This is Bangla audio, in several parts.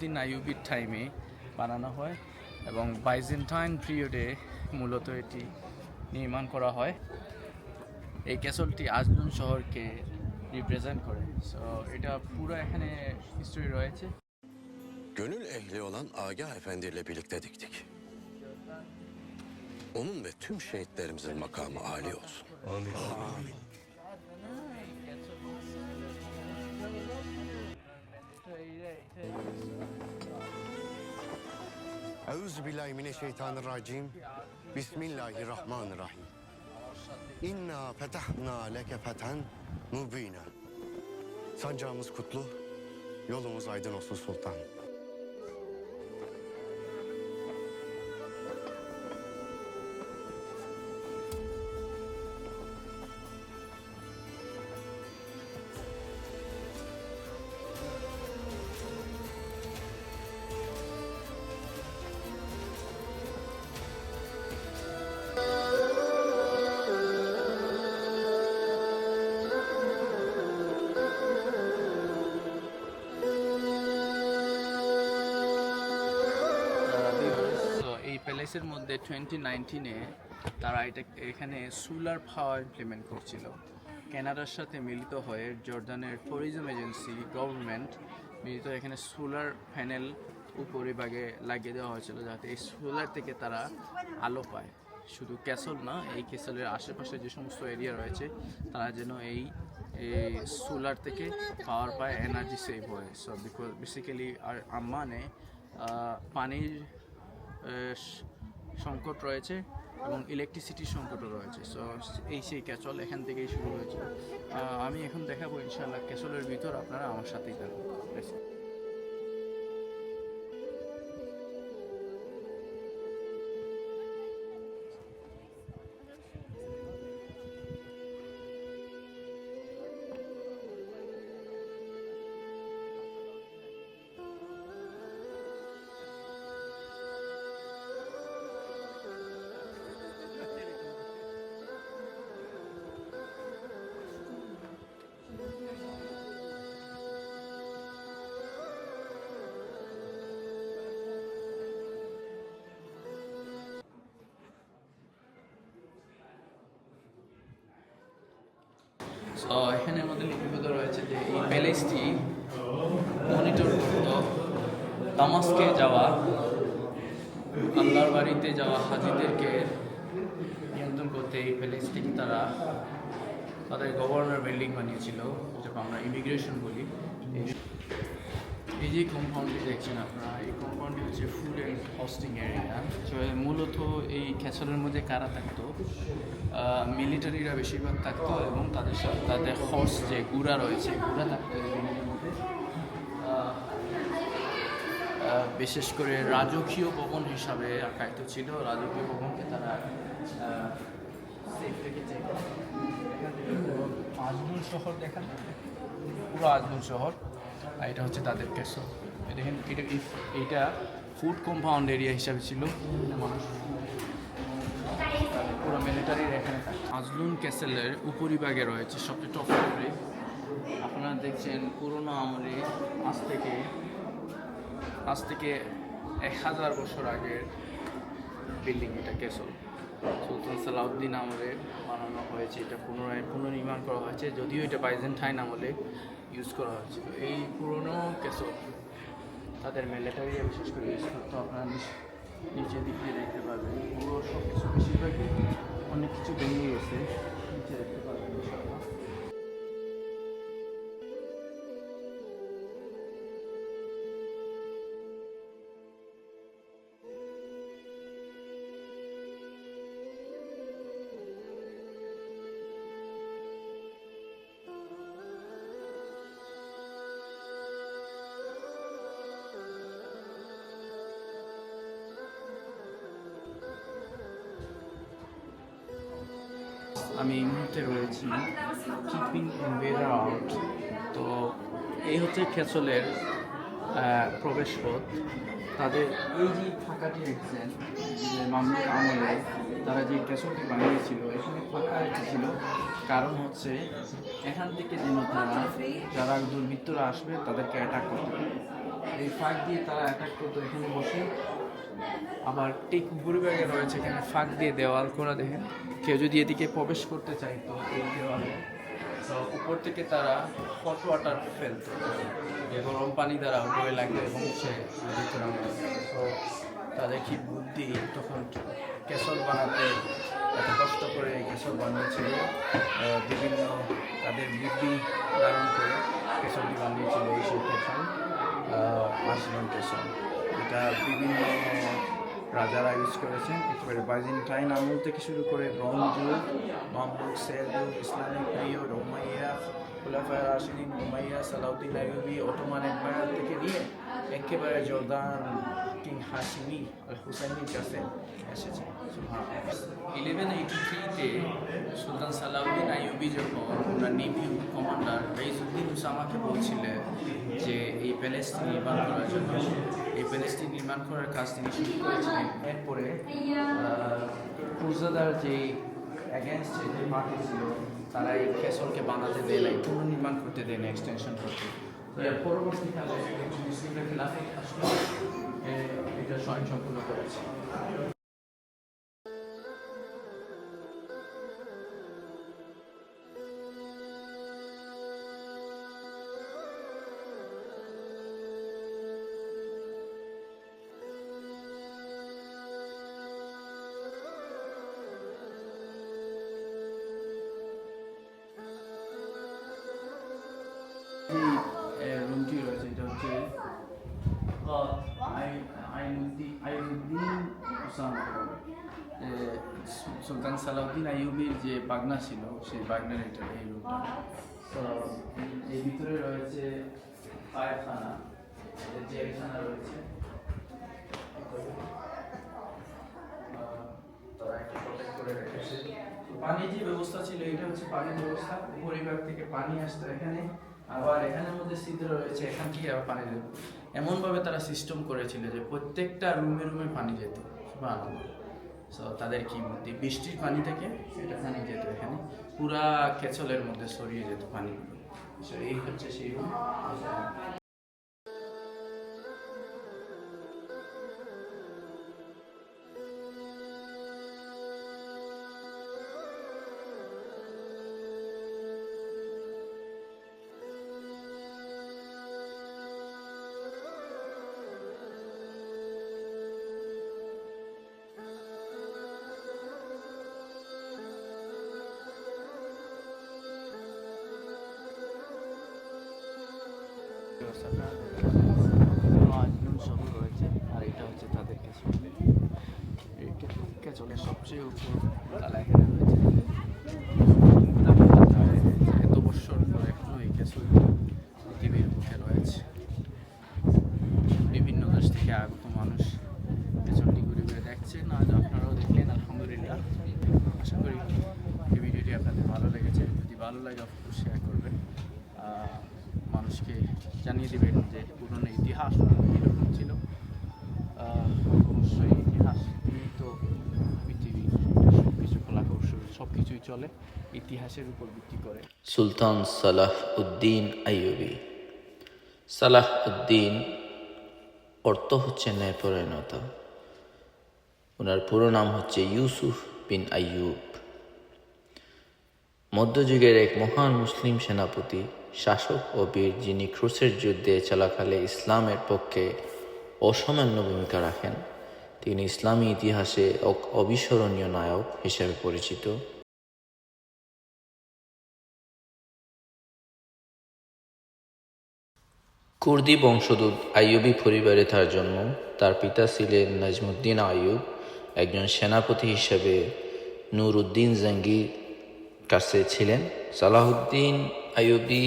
ক্যাসেলটি আইউবির টাইমে বানানো হয় এবং বাইজেন্টাইন পিরিয়ডে মূলত এটি নির্মাণ করা হয় এই ক্যাসলটি আজলুন শহরকে রিপ্রেজেন্ট করে সো এটা পুরো এখানে হিস্টোরি রয়েছে Gönül ehli olan Agah Efendi ile birlikte diktik. Onun ve tüm şehitlerimizin makamı âli olsun. Euzu billahi mineşşeytanirracim. Bismillahirrahmanirrahim. İnna fetahna leke fethen mubina. Sancağımız kutlu, yolumuz aydın olsun sultan. তো মধ্যে টোয়েন্টি নাইনটিনে তারা এটা এখানে সোলার পাওয়ার ইমপ্লিমেন্ট করছিল। কানাডার সাথে মিলিত হয়ে জর্দানের ট্যুরিজম এজেন্সি গভর্নমেন্ট মিলিত এখানে সোলার প্যানেল উপরিভাগে লাগিয়ে দেওয়া হয়েছিল যাতে এই সোলার থেকে তারা আলো পায়। শুধু ক্যাসল না, এই ক্যাসলের আশেপাশে যে সমস্ত এরিয়া রয়েছে, তারা যেন এই সোলার থেকে পাওয়ার পায় এনার্জি সেভ হয়। সো বিকজ বেসিক্যালি আর আম্মানে পানির সংকট রয়েছে এবং ইলেকট্রিসিটির সংকটও রয়েছে। সো এই সেই ক্যাচল এখান থেকেই শুরু হয়েছে। আমি এখন দেখাবো ইনশাল্লাহ ক্যাচলের ভিতর আপনারা আমার সাথেই থাকুন। এখানে আমাদের লিপিবদ্ধ রয়েছে যে এই প্যালেসটি মনিটর করত। দামাস্কে যাওয়া আল্লাহর বাড়িতে যাওয়া হাজিদেরকে নিয়ন্ত্রণ করতে এই প্যালেসটিকে তারা তাদের গভর্নর বিল্ডিং বানিয়েছিল যেটা আমরা ইমিগ্রেশন বলি। এই- যে কম্পাউন্ডটি দেখছেন আপনারা, এই কম্পাউন্ডটি হচ্ছে ফুড অ্যান্ড হোস্টিং এরিয়া মূলত এই ক্যাসলের মধ্যে কারা থাকতো? মিলিটারিরা বেশিরভাগ থাকতো এবং তাদের সাথে তাদের হর্স যে গুড়া রয়েছে, গুড়া থাকতো বিশেষ করে রাজকীয় ভবন হিসাবে আখ্যায়িত ছিল। রাজকীয় ভবনকে তারা আজমুল শহর দেখা পুরো আজমুল শহর। এটা হচ্ছে তাদের ক্যাসল দেখেন, এটা ইফ- এইটা ফুড কম্পাউন্ড এরিয়া হিসাবে ছিল। মানুষ। পুরো মিলিটারির এখানে আজলুন ক্যাসেলের উপরিভাগে রয়েছে সবচেয়ে টপ ফ্লোরে আপনারা দেখছেন, পুরোনো আমলে আজ থেকে আজ থেকে এক হাজার বছর আগের বিল্ডিং এটা ক্যাসল সুলতান সালাউদ্দিন আমলে বানানো হয়েছে। এটা পুনরায় পুনর্নির্মাণ করা হয়েছে। যদিও এটা বাইজেন্টাইন আমলে। ইউজ করা হয়েছিল এই পুরনো ক্যাসল তাদের মেলেটারি বিশেষ করে ইউজ করতো আপনারা নিচে দিক দিয়ে দেখতে পাবেন পুরো সব কিছু বেশিরভাগই অনেক কিছু ভেঙে গেছে। নিচে দেখতে পাবেন আমি এই মুহূর্তে রয়েছি কিপিং ওয়েদার আউট তো এই হচ্ছে খেচলের প্রবেশ পথ তাদের এই যে ফাঁকাটি দেখছেন, যে মামলুক আমলে তারা যে কেশরটি বানিয়েছিল, এখানে ফাঁকা রেখেছিল কারণ হচ্ছে এখান থেকে যেন তারা, যারা দুর্বৃত্তরা আসবে তাদেরকে অ্যাটাক করতে এই ফাঁক দিয়ে তারা অ্যাটাক করতো এখানে বসে আবার ঠিক উপরে ব্যাগে রয়েছে এখানে ফাঁক দিয়ে দেওয়াল করা দেখেন। কেউ যদি এদিকে প্রবেশ করতে চাইতো এই দেওয়ালে, তো উপর থেকে তারা হট ওয়াটার ফেলতো যে গরম পানি দ্বারা উপরে লাগবে এবং সে তো তাদের কি বুদ্ধি? তখন কেশর বানাতে এত কষ্ট করে কেশর বানিয়েছিল বিভিন্ন তাদের বুদ্ধি ধারণ করে কেশরটি বানিয়েছিল এই সেই কেশর মাসিমন কেশর। এটা বিভিন্ন রাজারা ইউজ করেছেন। একেবারে বাইজেন্টাইন আমল থেকে শুরু করে ব্রঞ্জ যুগ Mamluk Seljuk Islamic period Umayya খুলাফায় রাশিদিন Umayya Salauddin Ayyubi, Ottoman empire থেকে নিয়ে একেবারে জর্দান কিং হাসিমি আল হুসাইনির কাছে এসেছে। ইলেভেন এইটি থ্রিতে সুলতান সালাউদ্দিন আইয়ুবি যখন ওনার নেভি কমান্ডার রাইজুদ্দিন উসামাকে বলছিলেন যে এই প্যালেস্টিন নির্মাণ করার জন্য এই প্যালেস্টিন নির্মাণ করার কাজ তিনি শুরু করেছিলেন। এরপরে ক্রুজাদার যে অ্যাগেনস্টে যে পার্টি ছিল তারা এই ফেসলকে বানাতে দেয় নাই পুনর্নির্মাণ করতে দেয় না এক্সটেনশন করতে। তো এর পরবর্তীকালে মুসলিমরা খিলাফত আসলে এটা স্বয়ংসম্পূর্ণ করেছে। সুলতান সালাউদ্দিন আইয়ুবির যে বাগনা ছিল, সেই বাগনার এটা এই রুমটা তো এই ভিতরে রয়েছে পায়খানা জেলখানা রয়েছে। পানির যে ব্যবস্থা ছিল, এটা হচ্ছে পানির ব্যবস্থা। পরিবার থেকে পানি আসতো এখানে। আবার এখানের মধ্যে ছিদ্র রয়েছে, এখান থেকে আবার পানি যেত এমনভাবে তারা সিস্টেম করেছিল যে প্রত্যেকটা রুমে রুমে পানি যেত সো তাদের কি বুদ্ধি? বৃষ্টির পানি থেকে এটা পানি যেত এখানে। পুরা কেচলের মধ্যে সরিয়ে যেত পানিগুলো। সো এই হচ্ছে সেই রয়েছে আর এটা হচ্ছে তাদের কাছে এইটা কেচলের সবচেয়ে উপর রয়েছে। এত বছর পর এখনও এই কেচল পৃথিবীর বুকে রয়েছে। বিভিন্ন দেশ থেকে আগত মানুষ কেচলটি ঘুরে ঘুরে দেখছে না আপনারাও দেখলেন, আলহামদুলিল্লাহ। আশা করি এই ভিডিওটি আপনাদের ভালো লেগেছে। যদি ভালো লাগে, অবশ্যই শেয়ার করবেন। মানুষকে জানিয়ে দেবেন যে পুরনো ইতিহাস কীরকম ছিল। অবশ্যই ইতিহাস তো পৃথিবী সব কিছু কলা কৌশল সব কিছুই চলে, ইতিহাসের উপর ভিত্তি করে। সুলতান সালাহ উদ্দিন আইয়ুবি। সালাহ উদ্দিন অর্থ হচ্ছে ন্যায়পরায়ণতা। ওনার পুরো নাম হচ্ছে ইউসুফ বিন আইয়ুব। মধ্যযুগের এক মহান মুসলিম সেনাপতি শাসক ও বীর যিনি ক্রুসের যুদ্ধে চলাকালে ইসলামের পক্ষে অসামান্য ভূমিকা রাখেন, তিনি ইসলামী ইতিহাসে এক অবিস্মরণীয় নায়ক হিসেবে পরিচিত। কুর্দি বংশোদ্ভূত আইয়ুবী পরিবারে তার জন্ম। তার পিতা ছিলেন নাজমুদ্দিন আইয়ুব, একজন সেনাপতি হিসেবে নুরউদ্দিন জাঙ্গির কাছে ছিলেন। সালাহুদ্দিন আইয়ুবী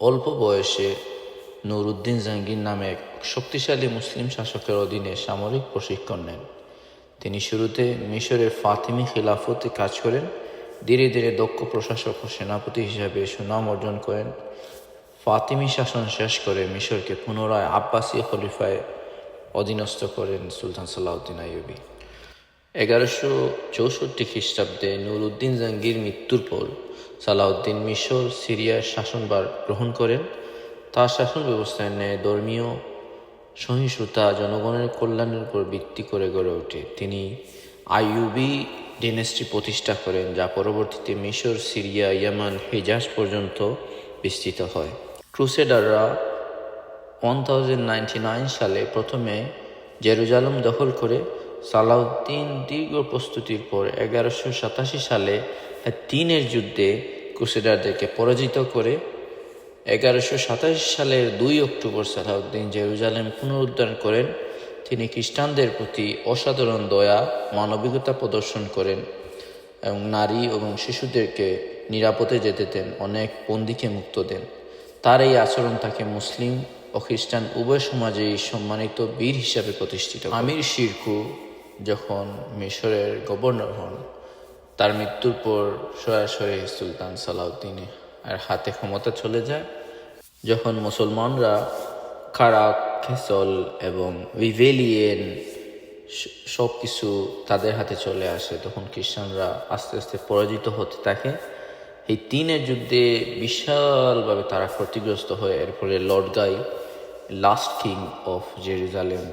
অল্প বয়সে নুরউদ্দিন জাঙ্গির নামে এক শক্তিশালী মুসলিম শাসকের অধীনে সামরিক প্রশিক্ষণ নেন। তিনি শুরুতে মিশরের ফাতিমি খিলাফতে কাজ করেন, ধীরে ধীরে দক্ষ প্রশাসক ও সেনাপতি হিসাবে সুনাম অর্জন করেন। ফাতিমি শাসন শেষ করে মিশরকে পুনরায় আব্বাসী খলিফায় অধীনস্থ করেন সুলতান সালাউদ্দিন আইয়ুবী। এগারোশো চৌষট্টি খ্রিস্টাব্দে নুরউদ্দিন জাহাঙ্গীর মৃত্যুর পর সালাউদ্দিন মিশর সিরিয়ার শাসনভার গ্রহণ করেন। তার শাসন ব্যবস্থায় ন্যায় ধর্মীয় সহিষ্ণুতা জনগণের কল্যাণের উপর ভিত্তি করে গড়ে ওঠে। তিনি আইয়ুবি ডিনেস্ট্রি প্রতিষ্ঠা করেন, যা পরবর্তীতে মিশর, সিরিয়া, ইয়ামান, হেজাজ পর্যন্ত বিস্তৃত হয়। ক্রুসেডাররা ওয়ান থাউজেন্ড সালে প্রথমে জেরুজালেম দখল করে সালাউদ্দিন দীর্ঘ প্রস্তুতির পর এগারোশো সাতাশি সালে তিনের যুদ্ধে ক্রুসেডারদেরকে পরাজিত করে এগারোশো সাতাশি সালের দুই অক্টোবর সালাউদ্দিন জেরুজালেম পুনরুদ্ধার করেন। তিনি খ্রিস্টানদের প্রতি অসাধারণ দয়া, মানবিকতা প্রদর্শন করেন এবং নারী এবং শিশুদেরকে নিরাপদে যেতে দেন, অনেক বন্দিকে মুক্ত দেন। তার এই আচরণ তাকে মুসলিম ও খ্রিস্টান উভয় সমাজেই সম্মানিত বীর হিসাবে প্রতিষ্ঠিত আমির শিরকু যখন মিশরের গভর্নর হন, তার মৃত্যুর পর সরাসরি সুলতান সালাউদ্দিনের আর হাতে ক্ষমতা চলে যায়। যখন মুসলমানরা কারাক খেসল এবং ভিভেলিয়েন সব কিছু তাদের হাতে চলে আসে, তখন খ্রিস্টানরা আস্তে আস্তে পরাজিত হতে থাকে। এই তিনের যুদ্ধে বিশালভাবে তারা ক্ষতিগ্রস্ত হয়। এর ফলে Lord Guy, last king of Jerusalem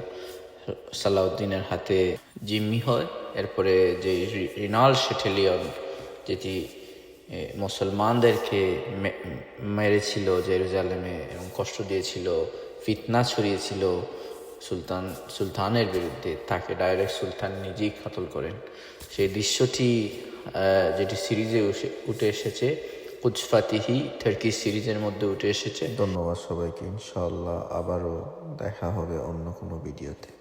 সালাউদ্দিনের হাতে জিম্মি হয়। এরপরে যে রিনাল শেটেলিয়ন যেটি মুসলমানদেরকে মেরেছিল জেরুজালেমে এবং কষ্ট দিয়েছিল, ফিতনা ছড়িয়েছিল সুলতান, সুলতানের বিরুদ্ধে, তাকে ডাইরেক্ট সুলতান নিজেই কাতল করেন। সেই দৃশ্যটি যেটি সিরিজে উঠে- এসেছে কুচফাতিহি টার্কি সিরিজের মধ্যে উঠে এসেছে। ধন্যবাদ সবাইকে, ইনশাআল্লাহ আবারও দেখা হবে অন্য কোনো ভিডিওতে।